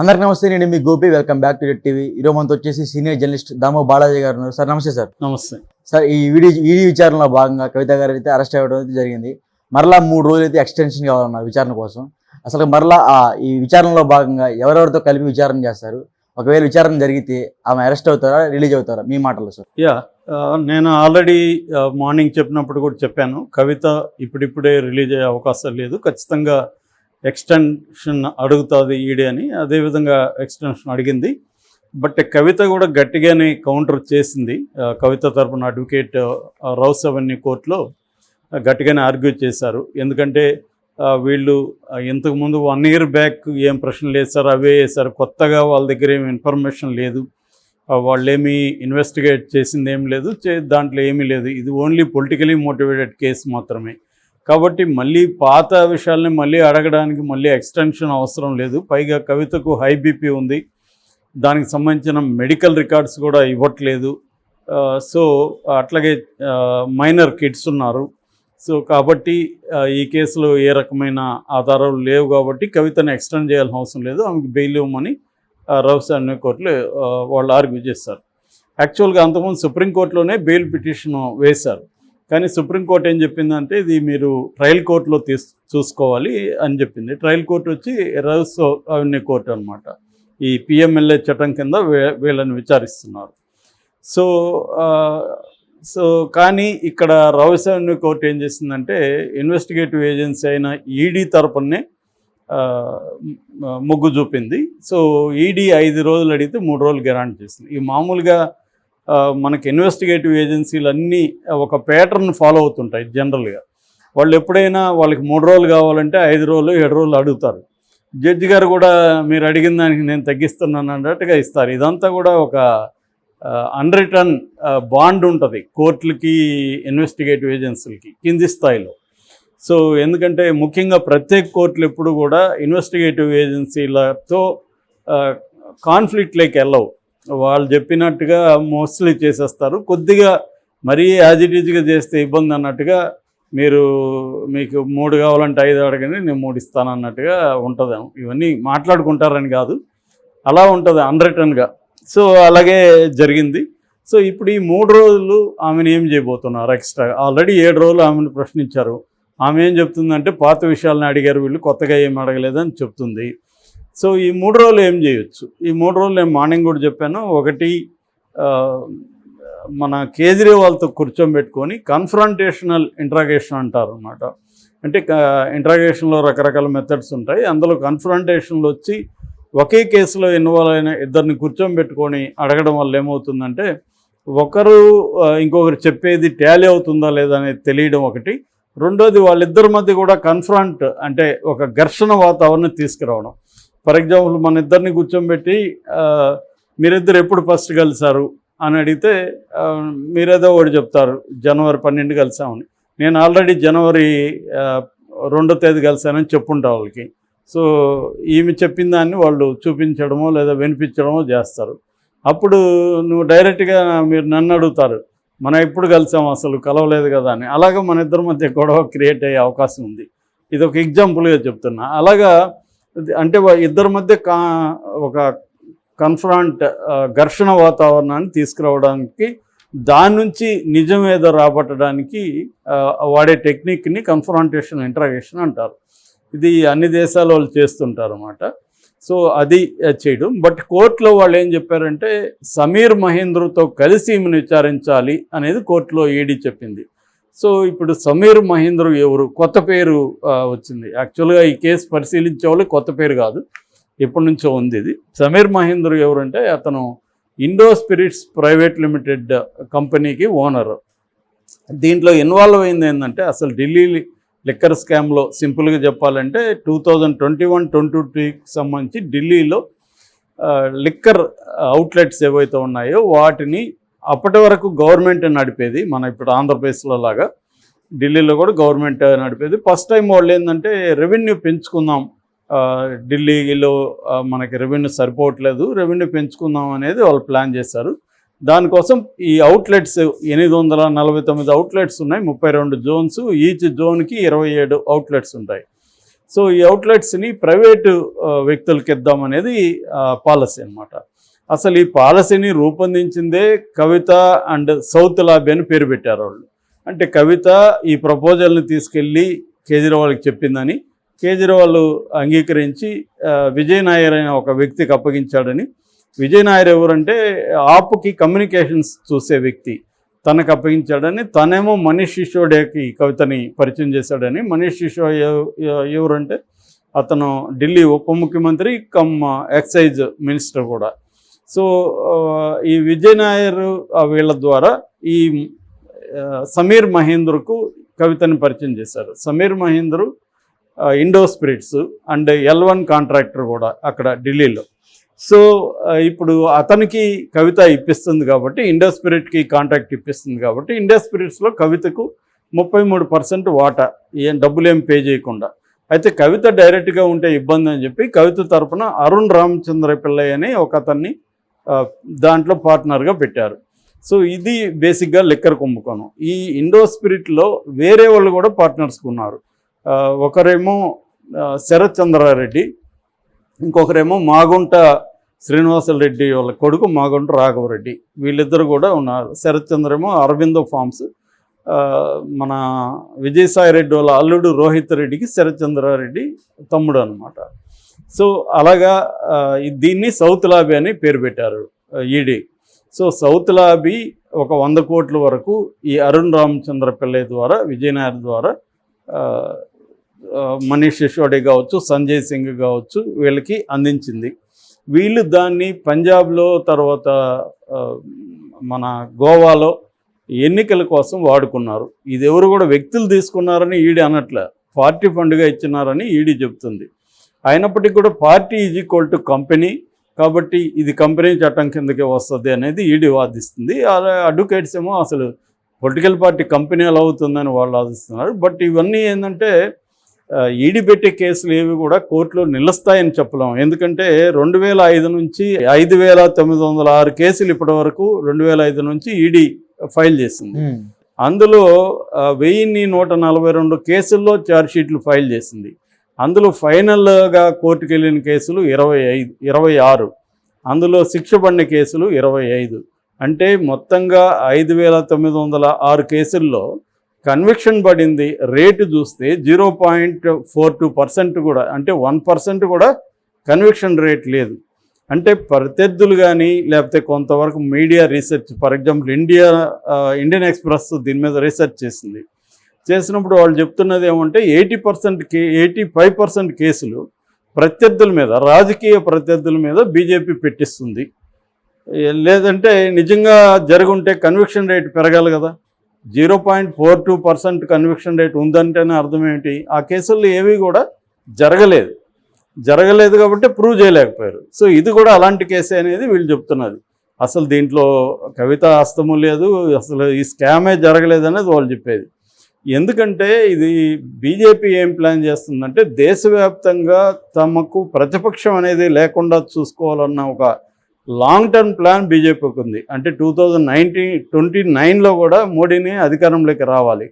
అందరికి నమస్తే నేను మీ Gopi welcome back to TV. ఈరోజు మనతో వచ్చేసి సీనియర్ జర్నలిస్ట్ దామో బాలాజీ గారు ఉన్నారు. సార్ నమస్తే సార్. నమస్తే. సార్ ఈ వీడియో ఈడీ విచారణలో భాగంగా కవిత గారు అయితే అరెస్ట్ అవ్వడం అయితే జరిగింది. మరలా మూడు రోజులు అయితే ఎక్స్టెన్షన్ కావాలన్నారు విచారణ కోసం. అసలు మరలా ఆ ఈ విచారణలో భాగంగా ఎవరెవరితో కలిపి విచారణ చేస్తారు? ఒకవేళ విచారణ జరిగితే ఆమె అరెస్ట్ అవుతారా రిలీజ్ అవుతారా? మీ మాటల్లో సార్. యా నేను ఆల్రెడీ మార్నింగ్ చెప్పినప్పుడు కూడా చెప్పాను. కవిత ఇప్పుడిప్పుడే రిలీజ్ అయ్యే అవకాశం లేదు. ఖచ్చితంగా ఎక్స్టెన్షన్ అడుగుతుంది ఈడీ అని అదేవిధంగా ఎక్స్టెన్షన్ అడిగింది. బట్ కవిత కూడా గట్టిగానే కౌంటర్ చేసింది. కవిత తరపున అడ్వకేట్ రౌస్ అవెన్యూ కోర్టులో గట్టిగానే ఆర్గ్యూ చేశారు. ఎందుకంటే వీళ్ళు ఇంతకుముందు వన్ ఇయర్ బ్యాక్ ఏం ప్రశ్నలు వేశారు అవే వేశారు. కొత్తగా వాళ్ళ దగ్గర ఏం ఇన్ఫర్మేషన్ లేదు. వాళ్ళేమీ ఇన్వెస్టిగేట్ చేసింది ఏం లేదు. చే దాంట్లో ఏమీ లేదు. ఇది ఓన్లీ పొలిటికలీ మోటివేటెడ్ కేసు మాత్రమే. కాబట్టి మళ్ళీ పాత విషయాల్ని మళ్ళీ అడగడానికి మళ్ళీ ఎక్స్టెన్షన్ అవసరం లేదు. పైగా కవితకు హై బీపీ ఉంది. దానికి సంబంధించిన మెడికల్ రికార్డ్స్ కూడా ఇవ్వట్లేదు. సో అట్లాగే మైనర్ కిడ్స్ ఉన్నారు. సో కాబట్టి ఈ కేసులో ఏ రకమైన ఆధారాలు లేవు కాబట్టి కవితను ఎక్స్టెండ్ చేయాల్సిన అవసరం లేదు. ఆమెకు బెయిల్ ఇవ్వమని రవిసాన్య కోర్టులో వాళ్ళు ఆర్గ్యూ చేస్తారు యాక్చువల్గా అంతకుముందు సుప్రీంకోర్టులోనే బెయిల్ పిటిషన్ వేశారు. కానీ సుప్రీంకోర్టు ఏం చెప్పిందంటే ఇది మీరు ట్రయల్ కోర్టులో తీసు చూసుకోవాలి అని చెప్పింది. ట్రయల్ కోర్టు వచ్చి రౌస్ అవన్నీ కోర్టు అనమాట ఈ పిఎంఎల్ఏ చట్టం కింద వీళ్ళని విచారిస్తున్నారు. సో సో కానీ ఇక్కడ రౌసెన్యూ కోర్టు ఏం చేసిందంటే ఇన్వెస్టిగేటివ్ ఏజెన్సీ అయిన ఈడీ తరపునే మొగ్గు చూపింది. సో ఈడీ ఐదు రోజులు అడిగితే మూడు రోజులు గ్యారంటీ చేసింది. ఈ మామూలుగా మనకి ఇన్వెస్టిగేటివ్ ఏజెన్సీలు అన్నీ ఒక ప్యాటర్న్ ఫాలో అవుతుంటాయి జనరల్గా వాళ్ళు ఎప్పుడైనా వాళ్ళకి మూడు రోజులు కావాలంటే ఐదు రోజులు ఏడు రోజులు అడుగుతారు. జడ్జి గారు కూడా మీరు అడిగిన దానికి నేను తగ్గిస్తున్నాను అన్నట్టుగా ఇస్తారు. ఇదంతా కూడా ఒక అన్రిటర్న్ బాండ్ ఉంటుంది కోర్టులకి ఇన్వెస్టిగేటివ్ ఏజెన్సీలకి కింది స్థాయిలో. సో ఎందుకంటే ముఖ్యంగా ప్రత్యేక కోర్టులు ఎప్పుడు కూడా ఇన్వెస్టిగేటివ్ ఏజెన్సీలతో కాన్ఫ్లిక్ట్లోకి వెళ్ళవు వాళ్ళు చెప్పినట్టుగా మోస్ట్లీ చేసేస్తారు. కొద్దిగా మరీ యాజిటీజ్గా చేస్తే ఇబ్బంది అన్నట్టుగా మీరు మీకు మూడు కావాలంటే ఐదు అడగండి నేను మూడు ఇస్తాను అన్నట్టుగా ఉంటుంది. ఇవన్నీ మాట్లాడుకుంటారని కాదు. అలా ఉంటుంది అన్రిటర్న్గా సో అలాగే జరిగింది. సో ఇప్పుడు ఈ మూడు రోజులు ఆమెను ఏం చేయబోతున్నారు ఎక్స్ట్రా ఆల్రెడీ ఏడు రోజులు ఆమెను ప్రశ్నించారు. ఆమె ఏం చెప్తుందంటే పాత విషయాలను అడిగారు వీళ్ళు కొత్తగా ఏం అడగలేదని చెప్తుంది. సో ఈ మూడు రోజులు ఏం చేయొచ్చు? ఈ మూడు రోజులు నేను మార్నింగ్ కూడా చెప్పాను. ఒకటి మన కేజ్రీవాల్తో కూర్చోబెట్టుకొని కన్ఫ్రంటేషనల్ ఇంట్రాగేషన్ అంటారు అనమాట అంటే ఇంట్రాగేషన్లో రకరకాల మెథడ్స్ ఉంటాయి. అందులో కన్ఫ్రంటేషన్లో వచ్చి ఒకే కేసులో ఇన్వాల్వ్ అయిన ఇద్దరిని కూర్చోబెట్టుకొని అడగడం వల్ల ఏమవుతుందంటే ఒకరు ఇంకొకరు చెప్పేది ట్యాలీ అవుతుందా లేదా అనేది తెలియడం ఒకటి. రెండోది వాళ్ళిద్దరి మధ్య కూడా కన్ఫ్రంట్ అంటే ఒక ఘర్షణ వాతావరణం తీసుకురావడం. ఫర్ ఎగ్జాంపుల్ మన ఇద్దరిని కూర్చోబెట్టి మీరిద్దరు ఎప్పుడు ఫస్ట్ కలిసారు అని అడిగితే మీరేదో ఒకటి చెప్తారు జనవరి పన్నెండు కలిసామని. నేను ఆల్రెడీ జనవరి రెండో తేదీ కలిసానని చెప్పుంటా వాళ్ళకి. సో ఈమె చెప్పిన దాన్ని వాళ్ళు చూపించడమో లేదా వినిపించడమో చేస్తారు. అప్పుడు నువ్వు డైరెక్ట్గా మీరు నన్ను అడుగుతారు మనం ఎప్పుడు కలిసాం అసలు కలవలేదు కదా అని. అలాగా మన ఇద్దరి మధ్య గొడవ క్రియేట్ అయ్యే అవకాశం ఉంది. ఇది ఒక ఎగ్జాంపుల్గా చెప్తున్నా. అలాగా అంటే ఇద్దరి మధ్య కా ఒక కన్ఫ్రాంట్ ఘర్షణ వాతావరణాన్ని తీసుకురావడానికి దాని నుంచి నిజం ఏదో రాబట్టడానికి వాడే టెక్నిక్ని కన్ఫ్రాంటేషన్ ఇంటరాగేషన్ అంటారు. ఇది అన్ని దేశాల వాళ్ళు చేస్తుంటారు అన్నమాట సో అది చేయడం. బట్ కోర్టులో వాళ్ళు ఏం చెప్పారంటే సమీర్ మహేంద్రతో కలిసి ఈమెను విచారించాలి అనేది కోర్టులో ఈడీ చెప్పింది. సో ఇప్పుడు సమీర్ మహేంద్ర ఎవరు? కొత్త పేరు వచ్చింది. యాక్చువల్గా ఈ కేసు పరిశీలించే వాళ్ళు కొత్త పేరు కాదు. ఎప్పటి నుంచో ఉంది ఇది. సమీర్ మహేంద్ర ఎవరంటే అతను ఇండో స్పిరిట్స్ ప్రైవేట్ లిమిటెడ్ కంపెనీకి ఓనర్. దీంట్లో ఇన్వాల్వ్ అయింది ఏంటంటే అసలు ఢిల్లీ లిక్కర్ స్కామ్లో సింపుల్గా చెప్పాలంటే two thousand twenty one twenty టూకి సంబంధించి ఢిల్లీలో లిక్కర్ అవుట్లెట్స్ ఏవైతే ఉన్నాయో వాటిని అప్పటి వరకు గవర్నమెంట్ నడిపేది? మన ఇప్పుడు ఆంధ్రప్రదేశ్లో లాగా. ఢిల్లీలో కూడా గవర్నమెంట్ నడిపేది. ఫస్ట్ టైం వాళ్ళు ఏంటంటే రెవెన్యూ పెంచుకుందాం. ఢిల్లీలో మనకి రెవెన్యూ సరిపోవట్లేదు రెవెన్యూ పెంచుకుందాం అనేది వాళ్ళు ప్లాన్ చేశారు. దానికోసం ఈ అవుట్లెట్స్ ఎనిమిది వందల నలభై తొమ్మిది అవుట్లెట్స్ ఉన్నాయి. ముప్పై రెండు జోన్స్ ఈచ్ జోన్కి ఇరవై ఏడు అవుట్లెట్స్ ఉంటాయి. సో ఈ అవుట్లెట్స్ని ప్రైవేటు వ్యక్తులకి ఇద్దామనేది పాలసీ అనమాట అసలు ఈ పాలసీని రూపొందించిందే కవిత అండ్ సౌత్ లాబీ అని పేరు పెట్టారు వాళ్ళు. అంటే కవిత ఈ ప్రపోజల్ని తీసుకెళ్ళి కేజ్రీవాల్కి చెప్పిందని కేజ్రీవాల్ అంగీకరించి ఆ, విజయ్ నాయర్ అనే ఒక వ్యక్తికి అప్పగించాడని. విజయ్ నాయర్ ఎవరంటే ఆప్కి కమ్యూనికేషన్స్ చూసే వ్యక్తి. తనకు అప్పగించాడని తనేమో మనీష్ సిసోడియాకి కవితని పరిచయం చేశాడని. మనీష్ సిసోడియా ఎవరంటే అతను ఢిల్లీ ఉప ముఖ్యమంత్రి కమ్ ఎక్సైజ్ మినిస్టర్ కూడా. సో ఈ విజయ్ నాయర్ వీళ్ళ ద్వారా ఈ సమీర్ మహేంద్రకు కవితని పరిచయం చేశారు. Sameer Mahendru Indo Spirits and L one contractor కూడా అక్కడ ఢిల్లీలో. సో ఇప్పుడు అతనికి కవిత ఇప్పిస్తుంది కాబట్టి ఇండో స్పిరిట్కి కాంట్రాక్ట్ ఇప్పిస్తుంది కాబట్టి ఇండో స్పిరిట్స్లో కవితకు ముప్పై మూడు పర్సెంట్ వాటా ఏం డబ్బులు ఏం పే చేయకుండా. అయితే కవిత డైరెక్ట్గా ఉంటే ఇబ్బంది అని చెప్పి కవిత తరపున అరుణ్ రామచంద్ర పిల్లయ్య అని ఒక అతన్ని దాంట్లో పార్ట్నర్గా పెట్టారు. సో ఇది బేసిక్గా లెక్కర్ కుంభకోణం. ఈ ఇండో స్పిరిట్లో వేరే వాళ్ళు కూడా పార్ట్నర్స్కి ఉన్నారు. ఒకరేమో శరత్ చంద్రారెడ్డి ఇంకొకరేమో మాగుంట శ్రీనివాసరెడ్డి వాళ్ళ కొడుకు మాగుంట రాఘవరెడ్డి వీళ్ళిద్దరు కూడా ఉన్నారు. శరత్ చంద్రేమో అరవిందో ఫార్మ్స్. మన విజయసాయి రెడ్డి వాళ్ళ అల్లుడు రోహిత్ రెడ్డికి శరత్ చంద్రారెడ్డి తమ్ముడు అనమాట సో అలాగా దీన్ని సౌత్ లాబీ అని పేరు పెట్టారు ఈడీ. సో సౌత్ లాబీ ఒక వంద కోట్ల వరకు ఈ అరుణ్ రామచంద్ర పిల్లయ్య ద్వారా విజయనగర్ ద్వారా మనీష్ సిసోడి కావచ్చు సంజయ్ సింగ్ కావచ్చు వీళ్ళకి అందించింది. వీళ్ళు దాన్ని పంజాబ్లో తర్వాత మన గోవాలో ఎన్నికల కోసం వాడుకున్నారు. ఇది ఎవరు కూడా వ్యక్తులు తీసుకున్నారని ఈడీ అనట్లే. పార్టీ ఫండ్గా ఇచ్చినారని ఈడీ చెబుతుంది అయినప్పటికీ కూడా party is equal to company కాబట్టి ఇది కంపెనీ చట్టం కిందకే వస్తుంది అనేది ఈడీ వాదిస్తుంది. అలా అడ్వకేట్స్ ఏమో అసలు పొలిటికల్ పార్టీ కంపెనీ ఎలా అవుతుందని వాళ్ళు వాదిస్తున్నారు బట్ ఇవన్నీ ఏంటంటే ఈడీ పెట్టే కేసులు ఏవి కూడా కోర్టులో నిలుస్తాయని చెప్పలేం. ఎందుకంటే రెండు వేల ఐదు నుంచి ఐదు వేల తొమ్మిది వందల ఆరు కేసులు ఇప్పటి వరకు రెండు వేల ఐదు నుంచి ఈడీ ఫైల్ చేసింది. అందులో వెయ్యిన్ని నూట నలభై రెండు కేసుల్లో ఛార్జ్షీట్లు ఫైల్ చేసింది. అందులో ఫైనల్గా కోర్టుకు వెళ్ళిన కేసులు ఇరవై ఐదు ఇరవై ఆరు. అందులో శిక్ష పడిన కేసులు ఇరవై ఐదు. అంటే మొత్తంగా ఐదు వేల తొమ్మిది వందల ఆరు కేసుల్లో కన్విక్షన్ పడింది రేటు చూస్తే zero point four two percent కూడా అంటే వన్ పర్సెంట్ కూడా కన్విక్షన్ రేట్ లేదు. అంటే ప్రత్యర్థులు కానీ లేకపోతే కొంతవరకు media research for example India Indian Express దీని మీద రీసెర్చ్ చేసింది. చేసినప్పుడు వాళ్ళు చెప్తున్నది ఏమంటే ఎయిటీ పర్సెంట్ కే ఎయిటీ ఫైవ్ పర్సెంట్ కేసులు ప్రత్యర్థుల మీద రాజకీయ ప్రత్యర్థుల మీద బీజేపీ పెట్టిస్తుంది. లేదంటే నిజంగా జరుగుంటే కన్విక్షన్ రేట్ పెరగాలి కదా. Zero point four two percent conviction rate ఉందంటేనే అర్థం ఏమిటి ఆ కేసుల్లో ఏవి కూడా జరగలేదు. జరగలేదు కాబట్టి ప్రూవ్ చేయలేకపోయారు. సో ఇది కూడా అలాంటి కేసే అనేది వీళ్ళు చెప్తున్నది. అసలు దీంట్లో కవిత హస్తము లేదు అసలు ఈ స్కామే జరగలేదు అనేది వాళ్ళు చెప్పేది. ఎందుకంటే ఇది బీజేపీ ఏం ప్లాన్ చేస్తుందంటే దేశవ్యాప్తంగా తమకు ప్రతిపక్షం అనేది లేకుండా చూసుకోవాలన్న ఒక లాంగ్ టర్మ్ ప్లాన్ బీజేపీకి ఉంది. అంటే టూ థౌజండ్ నైన్టీన్ ట్వంటీ నైన్లో కూడా మోడీని అధికారంలోకి రావాలి.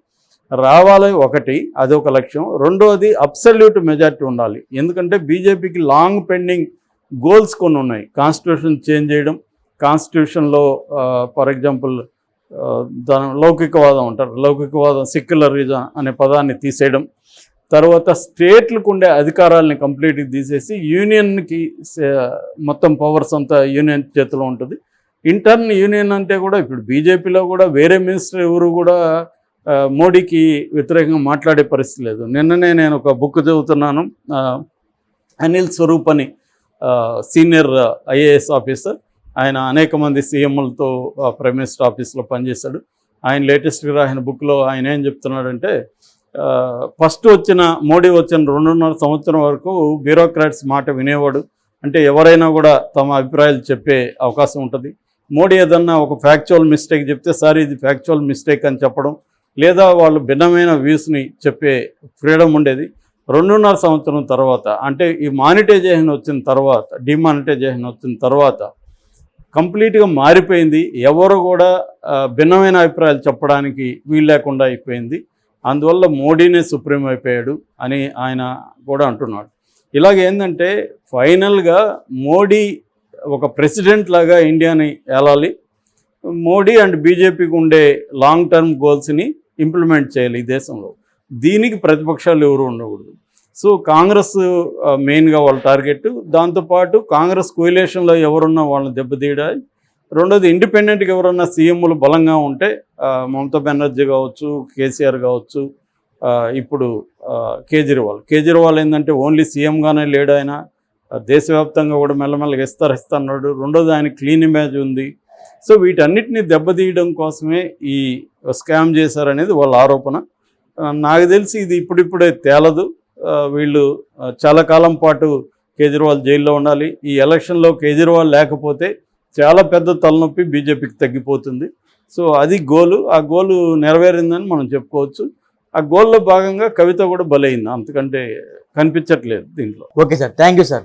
రావాలి ఒకటి అది ఒక లక్ష్యం. రెండోది అబ్సల్యూట్ మెజార్టీ ఉండాలి. ఎందుకంటే బీజేపీకి లాంగ్ పెండింగ్ గోల్స్ కొన్ని ఉన్నాయి. కాన్స్టిట్యూషన్ చేంజ్ చేయడం కాన్స్టిట్యూషన్లో ఫర్ ఎగ్జాంపుల్ దాని లౌకికవాదం అంటారు. లౌకికవాదం సెక్యులరిజం అనే పదాన్ని తీసేయడం. తర్వాత స్టేట్లకు ఉండే అధికారాలని కంప్లీట్గా తీసేసి యూనియన్కి మొత్తం పవర్స్ అంతా యూనియన్ చేతిలో ఉంటుంది. ఇంటర్న్ యూనియన్ అంటే కూడా ఇప్పుడు బీజేపీలో కూడా వేరే మినిస్టర్ ఎవరు కూడా మోడీకి వ్యతిరేకంగా మాట్లాడే పరిస్థితి లేదు. నిన్ననే నేను ఒక బుక్ చదువుతున్నాను. అనిల్ స్వరూప్ అని సీనియర్ ఐఏఎస్ ఆఫీసర్ ఆయన అనేక మంది సీఎంలతో ప్రైమ్ మినిస్టర్ ఆఫీస్లో పనిచేశాడు. ఆయన లేటెస్ట్గా రాసిన బుక్లో ఆయన ఏం చెప్తున్నాడంటే ఫస్ట్ వచ్చిన మోడీ వచ్చిన రెండున్నర సంవత్సరం వరకు బ్యూరోక్రాట్స్ మాట వినేవాడు. అంటే ఎవరైనా కూడా తమ అభిప్రాయాలు చెప్పే అవకాశం ఉంటుంది. మోడీ ఏదన్నా ఒక ఫ్యాక్చువల్ మిస్టేక్ చెప్తే సార్ ఇది ఫ్యాక్చువల్ మిస్టేక్ అని చెప్పడం లేదా వాళ్ళు భిన్నమైన వ్యూస్ని చెప్పే ఫ్రీడమ్ ఉండేది. రెండున్నర సంవత్సరం తర్వాత అంటే ఈ మానిటైజేషన్ వచ్చిన తర్వాత డిమానిటైజేషన్ వచ్చిన తర్వాత కంప్లీట్గా మారిపోయింది. ఎవరు కూడా భిన్నమైన అభిప్రాయాలు చెప్పడానికి వీలు లేకుండా అయిపోయింది. అందువల్ల మోడీనే సుప్రీం అయిపోయాడు అని ఆయన కూడా అంటున్నాడు. ఇలాగ ఏంటంటే ఫైనల్గా మోడీ ఒక ప్రెసిడెంట్ లాగా ఇండియాని ఏలాలి. మోడీ అండ్ బీజేపీకి ఉండే లాంగ్ టర్మ్ గోల్స్ని ఇంప్లిమెంట్ చేయాలి ఈ దేశంలో. దీనికి ప్రతిపక్షాలు ఎవరు ఉండకూడదు. సో కాంగ్రెస్ మెయిన్గా వాళ్ళ టార్గెట్. దాంతోపాటు కాంగ్రెస్ కోయిలేషన్లో ఎవరున్నా వాళ్ళని దెబ్బతీయడాలి రెండోది ఇండిపెండెంట్గా ఎవరన్నా సీఎంలు బలంగా ఉంటే మమతా బెనర్జీ కావచ్చు కేసీఆర్ కావచ్చు ఇప్పుడు కేజ్రీవాల్. కేజ్రీవాల్ ఏంటంటే ఓన్లీ సీఎంగానే లేడు ఆయన. దేశవ్యాప్తంగా కూడా మెల్లమెల్లగా విస్తరిస్తున్నాడు రెండోది ఆయన క్లీన్ ఇమేజ్ ఉంది. సో వీటన్నిటిని దెబ్బతీయడం కోసమే ఈ స్కామ్ చేశారనేది వాళ్ళ ఆరోపణ. నాకు తెలిసి ఇది ఇప్పుడిప్పుడే తేలదు. వీళ్ళు చాలా కాలం పాటు కేజ్రీవాల్ జైల్లో ఉండాలి. ఈ ఎలక్షన్లో కేజ్రీవాల్ లేకపోతే చాలా పెద్ద తలనొప్పి బీజేపీకి తగ్గిపోతుంది. సో అది గోలు. ఆ గోలు నెరవేరిందని మనం చెప్పుకోవచ్చు. ఆ గోల్లో భాగంగా కవిత కూడా బలైంది. అంతకంటే కనిపించట్లేదు దీంట్లో. Okay sir. Thank you sir.